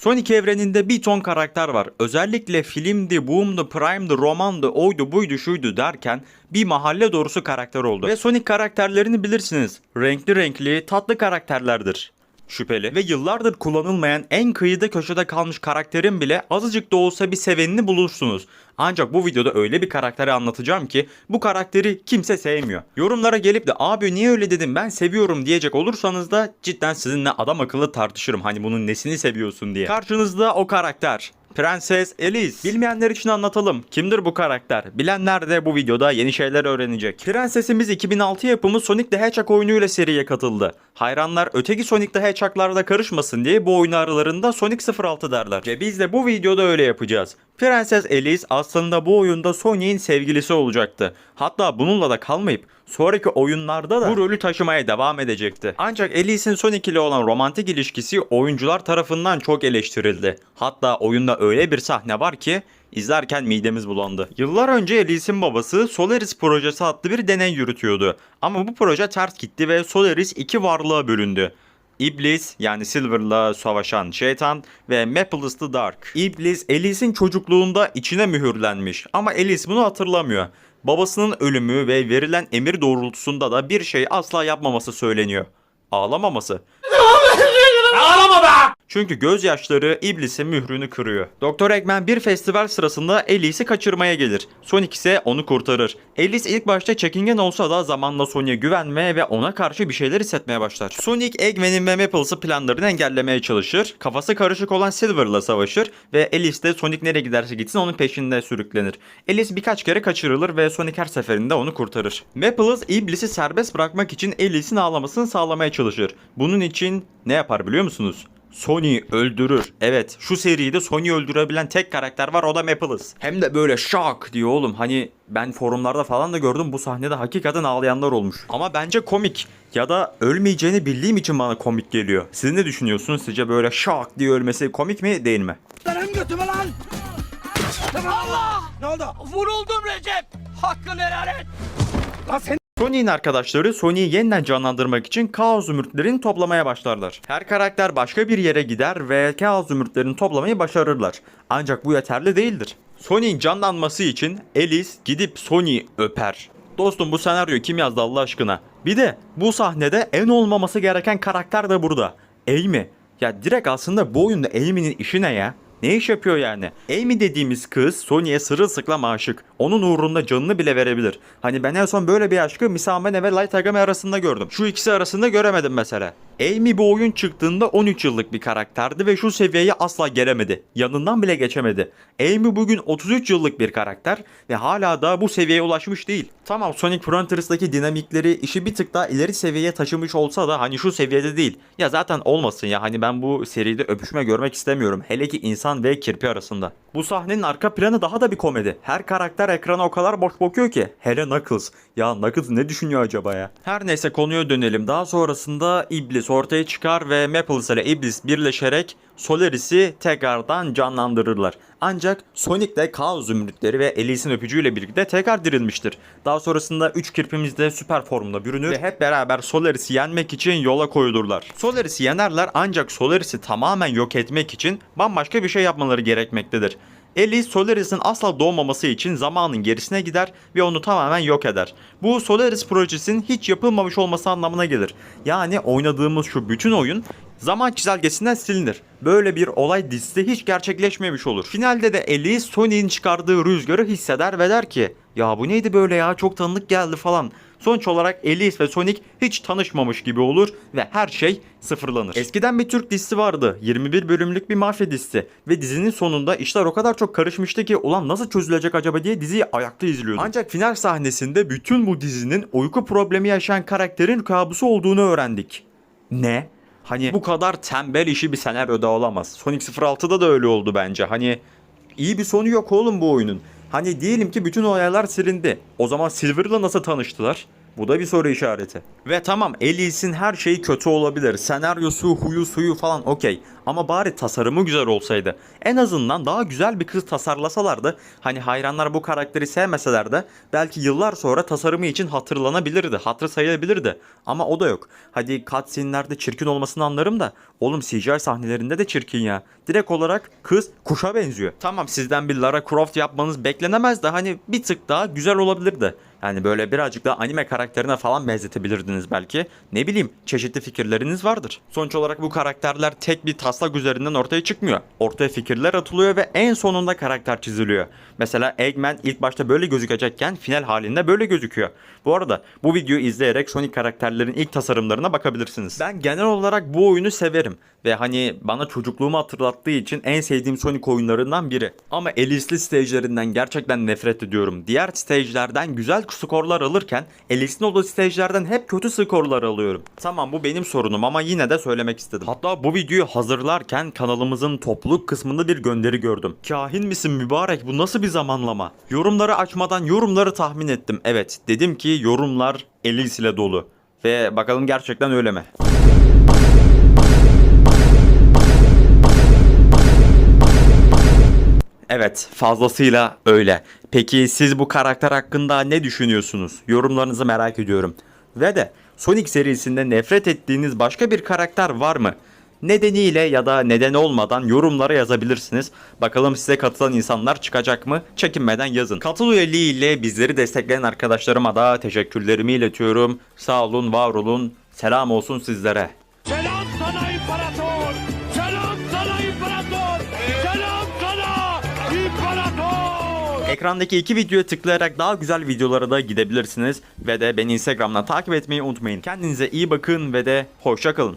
Sonic evreninde bir ton karakter var. Özellikle filmdi, boom'du, prime'dı, romandı, oydu, buydu, şuydu derken bir mahalle doğrusu karakter oldu. Ve Sonic karakterlerini bilirsiniz. Renkli renkli, tatlı karakterlerdir şüpheli ve yıllardır kullanılmayan en kıyıda köşede kalmış karakterin bile azıcık da olsa bir sevenini bulursunuz. Ancak bu videoda öyle bir karakteri anlatacağım ki bu karakteri kimse sevmiyor. Yorumlara gelip de abi niye öyle dedim ben seviyorum diyecek olursanız da cidden sizinle adam akıllı tartışırım hani bunun nesini seviyorsun diye. Karşınızda o karakter. Prenses Elise. Bilmeyenler için anlatalım. Kimdir bu karakter? Bilenler de bu videoda yeni şeyler öğrenecek. Prensesimiz 2006 yapımı Sonic the Hedgehog oyunuyla seriye katıldı. Hayranlar öteki Sonic the Hedgehog'larda karışmasın diye bu oyunu aralarında Sonic 06 derler. Ve biz de bu videoda öyle yapacağız. Prenses Elise aslında bu oyunda Sonic'in sevgilisi olacaktı. Hatta bununla da kalmayıp sonraki oyunlarda da bu rolü taşımaya devam edecekti. Ancak Elise'in Sonic ile olan romantik ilişkisi oyuncular tarafından çok eleştirildi. Hatta oyunda öyle bir sahne var ki izlerken midemiz bulandı. Yıllar önce Elise'in babası Solaris projesi adlı bir deney yürütüyordu. Ama bu proje ters gitti ve Solaris iki varlığa bölündü. İblis yani Silver'la savaşan şeytan ve Maples the Dark. İblis Elise'in çocukluğunda içine mühürlenmiş ama Elise bunu hatırlamıyor. Babasının ölümü ve verilen emir doğrultusunda da bir şey asla yapmaması söyleniyor. Ağlamaması. Ağlama be! Çünkü gözyaşları iblisin mührünü kırıyor. Doktor Eggman bir festival sırasında Alice'i kaçırmaya gelir. Sonic ise onu kurtarır. Alice ilk başta çekingen olsa da zamanla Sonic'e güvenmeye ve ona karşı bir şeyler hissetmeye başlar. Sonic, Eggman'in ve Maples'ı planlarını engellemeye çalışır. Kafası karışık olan Silver'la savaşır ve Alice de Sonic nereye giderse gitsin onun peşinde sürüklenir. Alice birkaç kere kaçırılır ve Sonic her seferinde onu kurtarır. Maples, iblisi serbest bırakmak için Alice'in ağlamasını sağlamaya çalışır. Bunun için ne yapar biliyor musunuz? Sony öldürür. Evet şu seride Sony öldürebilen tek karakter var o da Maples. Hem de böyle şak diyor oğlum. Hani ben forumlarda falan da gördüm bu sahnede hakikaten ağlayanlar olmuş. Ama bence komik. Ya da ölmeyeceğini bildiğim için bana komik geliyor. Siz ne düşünüyorsunuz? Sizce böyle şak diye ölmesi komik mi değil mi? Benim götüme lan! Allah! Ne oldu? Vuruldum Recep! Hakkını helal et! Lan sen Sony'in arkadaşları Sony'yi yeniden canlandırmak için Kaos Zümrütlerini toplamaya başlarlar. Her karakter başka bir yere gider ve Kaos Zümrütlerini toplamayı başarırlar. Ancak bu yeterli değildir. Sony'in canlanması için Alice gidip Sony'yi öper. Dostum bu senaryo kim yazdı Allah aşkına? Bir de bu sahnede en olmaması gereken karakter de burada. Amy. Ya direkt aslında bu oyunda Amy'nin işi ne ya? Ne iş yapıyor yani? Amy dediğimiz kız Sony'e sırılsıklam aşık. Onun uğrunda canını bile verebilir. Hani ben en son böyle bir aşkı Misamene ve Light Yagami arasında gördüm. Şu ikisi arasında göremedim mesela. Amy bu oyun çıktığında 13 yıllık bir karakterdi ve şu seviyeye asla gelemedi. Yanından bile geçemedi. Amy bugün 33 yıllık bir karakter ve hala da bu seviyeye ulaşmış değil. Tamam Sonic Frontiers'daki dinamikleri işi bir tık daha ileri seviyeye taşımış olsa da hani şu seviyede değil. Ya zaten olmasın ya hani ben bu seride öpüşme görmek istemiyorum. Hele ki insan ve kirpi arasında. Bu sahnenin arka planı daha da bir komedi. Her karakter ekrana o kadar boş bakıyor ki. Hele Knuckles. Ya Knuckles ne düşünüyor acaba ya? Her neyse konuya dönelim. Daha sonrasında İblis ortaya çıkar ve Maples ile İblis birleşerek Solaris'i tekrardan canlandırırlar. Ancak Sonic de Kaos Zümrütleri ve Elise'in öpücüğüyle birlikte tekrar dirilmiştir. Daha sonrasında 3 kirpimiz de süper formda bürünür ve hep beraber Solaris'i yenmek için yola koyulurlar. Solaris'i yenerler ancak Solaris'i tamamen yok etmek için bambaşka bir şey yapmaları gerekmektedir. Elise Solaris'in asla doğmaması için zamanın gerisine gider ve onu tamamen yok eder. Bu Solaris projesinin hiç yapılmamış olması anlamına gelir. Yani oynadığımız şu bütün oyun zaman çizelgesinden silinir. Böyle bir olay dizisi hiç gerçekleşmemiş olur. Finalde de Elise Sony'nin çıkardığı rüzgarı hisseder ve der ki ya bu neydi böyle ya çok tanıdık geldi falan. Sonuç olarak Elise ve Sonic hiç tanışmamış gibi olur ve her şey sıfırlanır. Eskiden bir Türk dizisi vardı. 21 bölümlük bir mafya dizisi. Ve dizinin sonunda işler o kadar çok karışmıştı ki ulan nasıl çözülecek acaba diye diziyi ayakta izliyordum. Ancak final sahnesinde bütün bu dizinin uyku problemi yaşayan karakterin kabusu olduğunu öğrendik. Ne? Hani bu kadar tembel işi bir senaryoda olamaz. Sonic 06'da da öyle oldu bence. Hani iyi bir sonu yok oğlum bu oyunun. Hani diyelim ki bütün olaylar silindi. O zaman Silver'la nasıl tanıştılar? Bu da bir soru işareti. Ve tamam Elise'in her şeyi kötü olabilir. Senaryosu, huyu, suyu falan okey. Ama bari tasarımı güzel olsaydı. En azından daha güzel bir kız tasarlasalardı. Hani hayranlar bu karakteri sevmeseler de belki yıllar sonra tasarımı için hatırlanabilirdi. Hatır sayılabilirdi. Ama o da yok. Hadi cutscene'lerde çirkin olmasını anlarım da. Oğlum CGI sahnelerinde de çirkin ya. Direkt olarak kız kuşa benziyor. Tamam sizden bir Lara Croft yapmanız beklenemez de hani bir tık daha güzel olabilirdi. Yani böyle birazcık daha anime karakterine falan benzetebilirdiniz belki. Ne bileyim çeşitli fikirleriniz vardır. Sonuç olarak bu karakterler tek bir taslak üzerinden ortaya çıkmıyor. Ortaya fikirler atılıyor ve en sonunda karakter çiziliyor. Mesela Eggman ilk başta böyle gözükecekken final halinde böyle gözüküyor. Bu arada bu videoyu izleyerek Sonic karakterlerin ilk tasarımlarına bakabilirsiniz. Ben genel olarak bu oyunu severim. Ve hani bana çocukluğumu hatırlattığı için en sevdiğim Sonic oyunlarından biri. Ama Elis'li stage'lerinden gerçekten nefret ediyorum. Diğer stage'lerden güzel skorlar alırken Elis'in olduğu stage'lerden hep kötü skorlar alıyorum. Tamam bu benim sorunum ama yine de söylemek istedim. Hatta bu videoyu hazırlarken kanalımızın topluluk kısmında bir gönderi gördüm. Kahin misin mübarek bu nasıl bir zamanlama? Yorumları açmadan yorumları tahmin ettim. Evet dedim ki yorumlar Elis dolu. Ve bakalım gerçekten öyle mi? Evet, fazlasıyla öyle. Peki siz bu karakter hakkında ne düşünüyorsunuz? Yorumlarınızı merak ediyorum. Ve de Sonic serisinde nefret ettiğiniz başka bir karakter var mı? Nedeniyle ya da neden olmadan yorumlara yazabilirsiniz. Bakalım size katılan insanlar çıkacak mı? Çekinmeden yazın. Katıl üyeliğiyle bizleri destekleyen arkadaşlarıma da teşekkürlerimi iletiyorum. Sağ olun, var olun. Selam olsun sizlere. Selam sana imparator! Selam sana imparator! Selam sana imparator! Ekrandaki iki videoya tıklayarak daha güzel videolara da gidebilirsiniz. Ve de beni Instagram'dan takip etmeyi unutmayın. Kendinize iyi bakın ve de hoşça kalın.